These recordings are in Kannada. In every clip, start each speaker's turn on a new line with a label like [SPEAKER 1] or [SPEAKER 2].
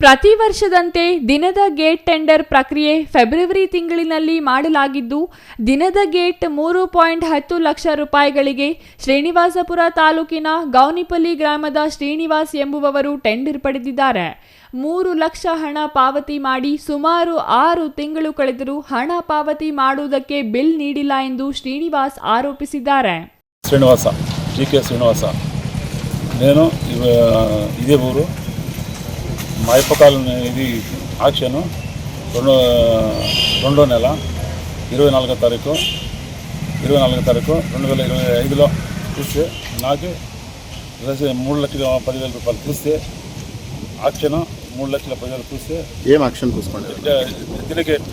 [SPEAKER 1] ಪ್ರತಿ ವರ್ಷದಂತೆ ದಿನದ ಗೇಟ್ ಟೆಂಡರ್ ಪ್ರಕ್ರಿಯೆ ಫೆಬ್ರವರಿ ತಿಂಗಳಿನಲ್ಲಿ ಮಾಡಲಾಗಿದ್ದು, ದಿನದ ಗೇಟ್ ಮೂರು ಪಾಯಿಂಟ್ ಹತ್ತು ಲಕ್ಷ ರೂಪಾಯಿಗಳಿಗೆ ಶ್ರೀನಿವಾಸಪುರ ತಾಲೂಕಿನ ಗೌನಿಪಲ್ಲಿ ಗ್ರಾಮದ ಶ್ರೀನಿವಾಸ್ ಎಂಬುವವರು ಟೆಂಡರ್ ಪಡೆದಿದ್ದಾರೆ. ಮೂರು ಲಕ್ಷ ಹಣ ಪಾವತಿ ಮಾಡಿ ಸುಮಾರು ಆರು ತಿಂಗಳು ಕಳೆದರೂ ಹಣ ಪಾವತಿ ಮಾಡುವುದಕ್ಕೆ ಬಿಲ್ ನೀಡಿಲ್ಲ ಎಂದು ಶ್ರೀನಿವಾಸ್ ಆರೋಪಿಸಿದ್ದಾರೆ.
[SPEAKER 2] ಶ್ರೀನಿವಾಸ ಶ್ರೀನಿವಾಸ. ಡಿ ನಾನು ಇದೇ ಊರು మైపకాల ఇది ఆక్షన్ రెండో రెండో నెల ఇరవై నాలుగో తారీఖు ఇరవై నాలుగో తారీఖు రెండు వేల ఇరవై ఐదులో చూస్తే నాకు మూడు లక్షల పదివేల రూపాయలు చూస్తే ఆక్షను మూడు లక్షల పదివేలు చూస్తే
[SPEAKER 3] ఏం ఆక్షన్ చూసుకోండి?
[SPEAKER 2] తిరిగేట్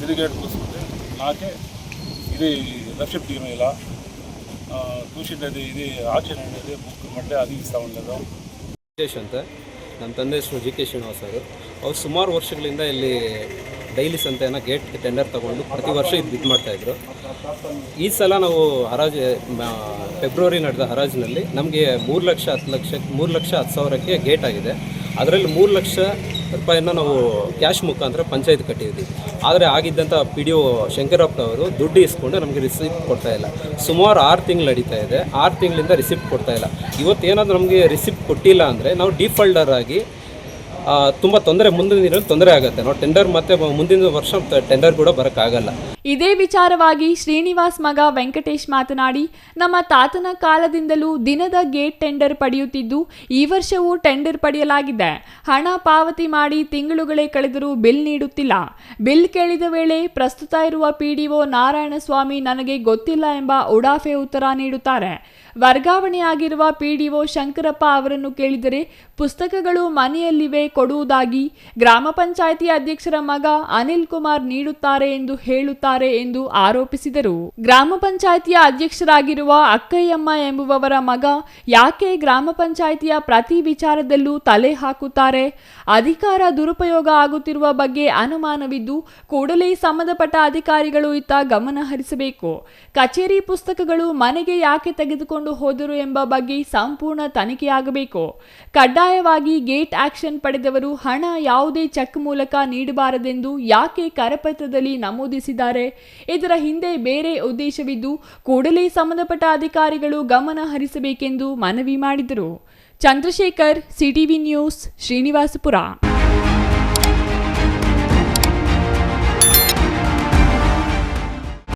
[SPEAKER 2] తిరిగేట్ చూసుకుంటే నాకే ఇది లక్ష్యం దిగమేలా చూసిండేది ఇది ఆక్షన్ అనేది బుక్ అంటే అది ఇస్తా
[SPEAKER 4] ఉండదు. ఉద్దేశంతో ನಮ್ಮ ತಂದೆ ಹೆಸರು ಜಿ ಕೆ ಶ್ರೀನಿವಾಸ್ ಅವರು. ಅವ್ರು ಸುಮಾರು ವರ್ಷಗಳಿಂದ ಇಲ್ಲಿ ಡೈಲಿ ಸಂತೆಯನ್ನು ಗೇಟ್ ಟೆಂಡರ್ ತಗೊಂಡು ಪ್ರತಿ ವರ್ಷ ಇದು ಬಿಡ್ ಮಾಡ್ತಾಯಿದ್ರು ಈ ಸಲ ನಾವು ಹರಾಜು ಫೆಬ್ರವರಿ ನಡೆದ ಹರಾಜಿನಲ್ಲಿ ನಮಗೆ ಮೂರು ಲಕ್ಷ ಹತ್ತು ಲಕ್ಷ, ಮೂರು ಲಕ್ಷ ಹತ್ತು ಸಾವಿರಕ್ಕೆ ಗೇಟ್ ಆಗಿದೆ. ಅದರಲ್ಲಿ ಮೂರು ಲಕ್ಷ ರೂಪಾಯಿನ ನಾವು ಕ್ಯಾಶ್ ಮುಖಾಂತರ ಪಂಚಾಯತ್ ಕಟ್ಟಿದ್ವಿ. ಆದರೆ ಆಗಿದ್ದಂಥ ಪಿ ಡಿ ಒ ಶಂಕರಪ್ಪನವರು ದುಡ್ಡು ಇಸ್ಕೊಂಡು ನಮಗೆ ರಿಸಿಪ್ಟ್ ಕೊಡ್ತಾ ಇಲ್ಲ. ಸುಮಾರು ಆರು ತಿಂಗಳು ನಡೀತಾ ಇದೆ. ಆರು ತಿಂಗಳಿಂದ ರಿಸಿಪ್ಟ್ ಕೊಡ್ತಾ ಇಲ್ಲ. ಇವತ್ತೇನಾದರೂ ನಮಗೆ ರಿಸಿಪ್ಟ್ ಕೊಟ್ಟಿಲ್ಲ ಅಂದರೆ ನಾವು ಡಿಫಾಲ್ಟರ್ ಆಗಿ ತುಂಬ ತೊಂದರೆ ಮುಂದಿನ ದಿನ ತೊಂದರೆ ಆಗುತ್ತೆ. ನಾವು ಟೆಂಡರ್ ಮತ್ತೆ ಮುಂದಿನ ವರ್ಷ ಟೆಂಡರ್ ಕೂಡ ಬರೋಕ್ಕಾಗಲ್ಲ.
[SPEAKER 1] ಇದೇ ವಿಚಾರವಾಗಿ ಶ್ರೀನಿವಾಸ್ ಮಗ ವೆಂಕಟೇಶ್ ಮಾತನಾಡಿ, ನಮ್ಮ ತಾತನ ಕಾಲದಿಂದಲೂ ದಿನದ ಗೇಟ್ ಟೆಂಡರ್ ಪಡೆಯುತ್ತಿದ್ದು, ಈ ವರ್ಷವೂ ಟೆಂಡರ್ ಪಡೆಯಲಾಗಿದೆ. ಹಣ ಪಾವತಿ ಮಾಡಿ ತಿಂಗಳುಗಳೇ ಕಳೆದರೂ ಬಿಲ್ ನೀಡುತ್ತಿಲ್ಲ. ಬಿಲ್ ಕೇಳಿದ ವೇಳೆ ಪ್ರಸ್ತುತ ಇರುವ ಪಿಡಿಒ ನಾರಾಯಣಸ್ವಾಮಿ ನನಗೆ ಗೊತ್ತಿಲ್ಲ ಎಂಬ ಉಡಾಫೆ ಉತ್ತರ ನೀಡುತ್ತಾರೆ. ವರ್ಗಾವಣೆಯಾಗಿರುವ ಪಿಡಿಒ ಶಂಕರಪ್ಪ ಅವರನ್ನು ಕೇಳಿದರೆ ಪುಸ್ತಕಗಳು ಮನೆಯಲ್ಲಿವೆ ಕೊಡುವುದಾಗಿ ಗ್ರಾಮ ಪಂಚಾಯಿತಿ ಅಧ್ಯಕ್ಷರ ಮಗ ಅನಿಲ್ ಕುಮಾರ್ ನೀಡುತ್ತಾರೆ ಎಂದು ಹೇಳುತ್ತಾರೆ ಎಂದು ಆರೋಪಿಸಿದರು. ಗ್ರಾಮ ಪಂಚಾಯಿತಿಯ ಅಧ್ಯಕ್ಷರಾಗಿರುವ ಅಕ್ಕಯ್ಯಮ್ಮ ಎಂಬುವವರ ಮಗ ಯಾಕೆ ಗ್ರಾಮ ಪಂಚಾಯಿತಿಯ ಪ್ರತಿ ವಿಚಾರದಲ್ಲೂ ತಲೆ ಹಾಕುತ್ತಾರೆ? ಅಧಿಕಾರ ದುರುಪಯೋಗ ಆಗುತ್ತಿರುವ ಬಗ್ಗೆ ಅನುಮಾನವಿದ್ದು ಕೂಡಲೇ ಸಂಬಂಧಪಟ್ಟ ಅಧಿಕಾರಿಗಳು ಇತ್ತ ಗಮನ ಹರಿಸಬೇಕು. ಕಚೇರಿ ಪುಸ್ತಕಗಳು ಮನೆಗೆ ಯಾಕೆ ತೆಗೆದುಕೊಂಡು ಹೋದರು ಎಂಬ ಬಗ್ಗೆ ಸಂಪೂರ್ಣ ತನಿಖೆಯಾಗಬೇಕು. ಕಡ್ಡಾಯವಾಗಿ ಗೇಟ್ ಆಕ್ಷನ್ ಪಡೆದವರು ಹಣ ಯಾವುದೇ ಚೆಕ್ ಮೂಲಕ ನೀಡಬಾರದೆಂದು ಯಾಕೆ ಕರಪತ್ರದಲ್ಲಿ ನಮೂದಿಸಿದ್ದಾರೆ? ಇದರ ಹಿಂದೆ ಬೇರೆ ಉದ್ದೇಶವಿದ್ದು, ಕೂಡಲೇ ಸಂಬಂಧಪಟ್ಟ ಅಧಿಕಾರಿಗಳು ಗಮನ ಹರಿಸಬೇಕೆಂದು ಮನವಿ ಮಾಡಿದರು. Chandrashekar, CTV news, Srinivaspur.